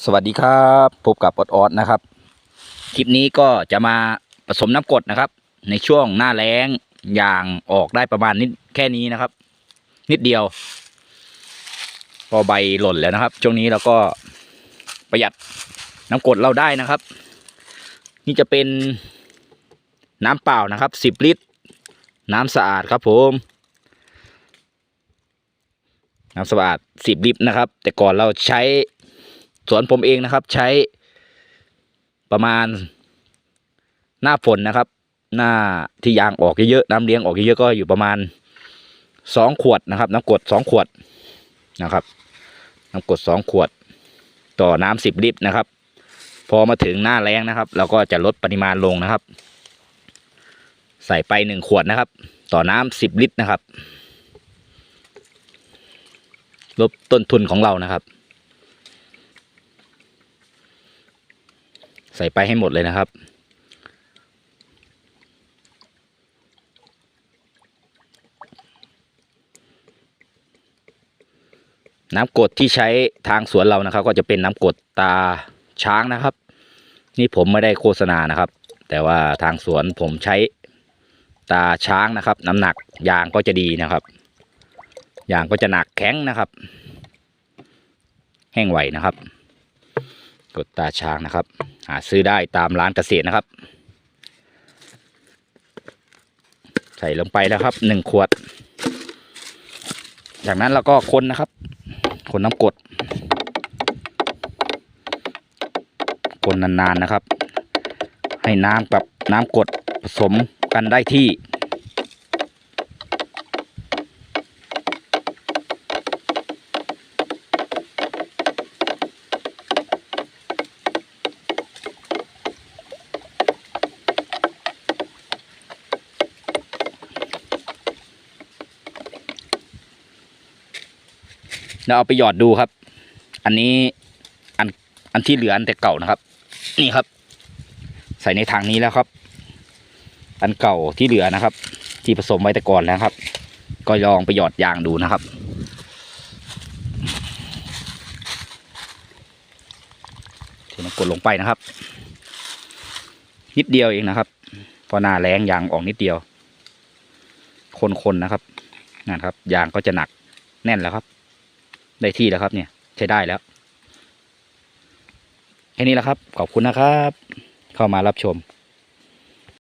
สวัสดีครับพบกับออดออดนะครับ คลิปนี้ก็จะมาผสมน้ำกดนะครับ ในช่วงหน้าแล้งยางออกได้ประมาณนิดแค่นี้นะครับ นิดเดียว พอใบหล่นแล้วนะครับ ช่วงนี้เราก็ประหยัดน้ำกดเราได้นะครับ นี่จะเป็นน้ำเปล่านะครับสิบลิตร น้ำสะอาดครับผมน้ำสะอาดสิบลิตรนะครับ แต่ก่อนเราใช้ สวนผมเองนะครับ ใช้ประมาณหน้าฝนนะครับ หน้าที่ยางออกเยอะๆน้ำเลี้ยงออกเยอะๆก็อยู่ประมาณสองขวดนะครับ น้ำกดสองขวดนะครับน้ำกดสองขวด ต่อน้ำสิบลิตรนะครับ พอมาถึงหน้าแรงนะครับ เราก็จะลดปริมาณลงนะครับ ใส่ไปหนึ่งขวดนะครับ ต่อน้ำสิบลิตรนะครับลดต้นทุนของเรานะครับ ใส่ไปให้หมดเลยนะครับ น้ำกดที่ใช้ทางสวนเรานะครับ ก็จะเป็นน้ำกดตาช้างนะครับ นี่ผมไม่ได้โฆษณานะครับ แต่ว่าทางสวนผมใช้ตาช้างนะครับ น้ำหนักยางก็จะดีนะครับยางก็จะหนักแข็งนะครับ แห้งไหวนะครับ กดตาช้างนะครับ หาซื้อได้ตามร้านเกษตรนะครับ ใส่ลงไปแล้วครับหนึ่งขวด จากนั้นเราก็คนนะครับ คนน้ำกด คนนานๆนะครับ ให้น้ำกับน้ำกดผสมกันได้ที่ เราเอาไปหยอดดูครับ อันนี้อันอันที่เหลืออันแต่เก่านะครับ นี่ครับ ใส่ในถังนี้แล้วครับ อันเก่าที่เหลือนะครับ ที่ผสมไว้แต่ก่อนแล้วครับ ก็ลองไปหยอดยางดูนะครับเทน้ำกดลงไปนะครับ นิดเดียวเองนะครับเพอหน้าแรงยางออกนิดเดียว คนๆนะครับนั่นครับยางก็จะหนักแน่นแล้วครับ ได้ที่แล้วครับเนี่ยใช้ได้แล้วแค่นี้แหละครับ ขอบคุณนะครับ เข้ามารับชม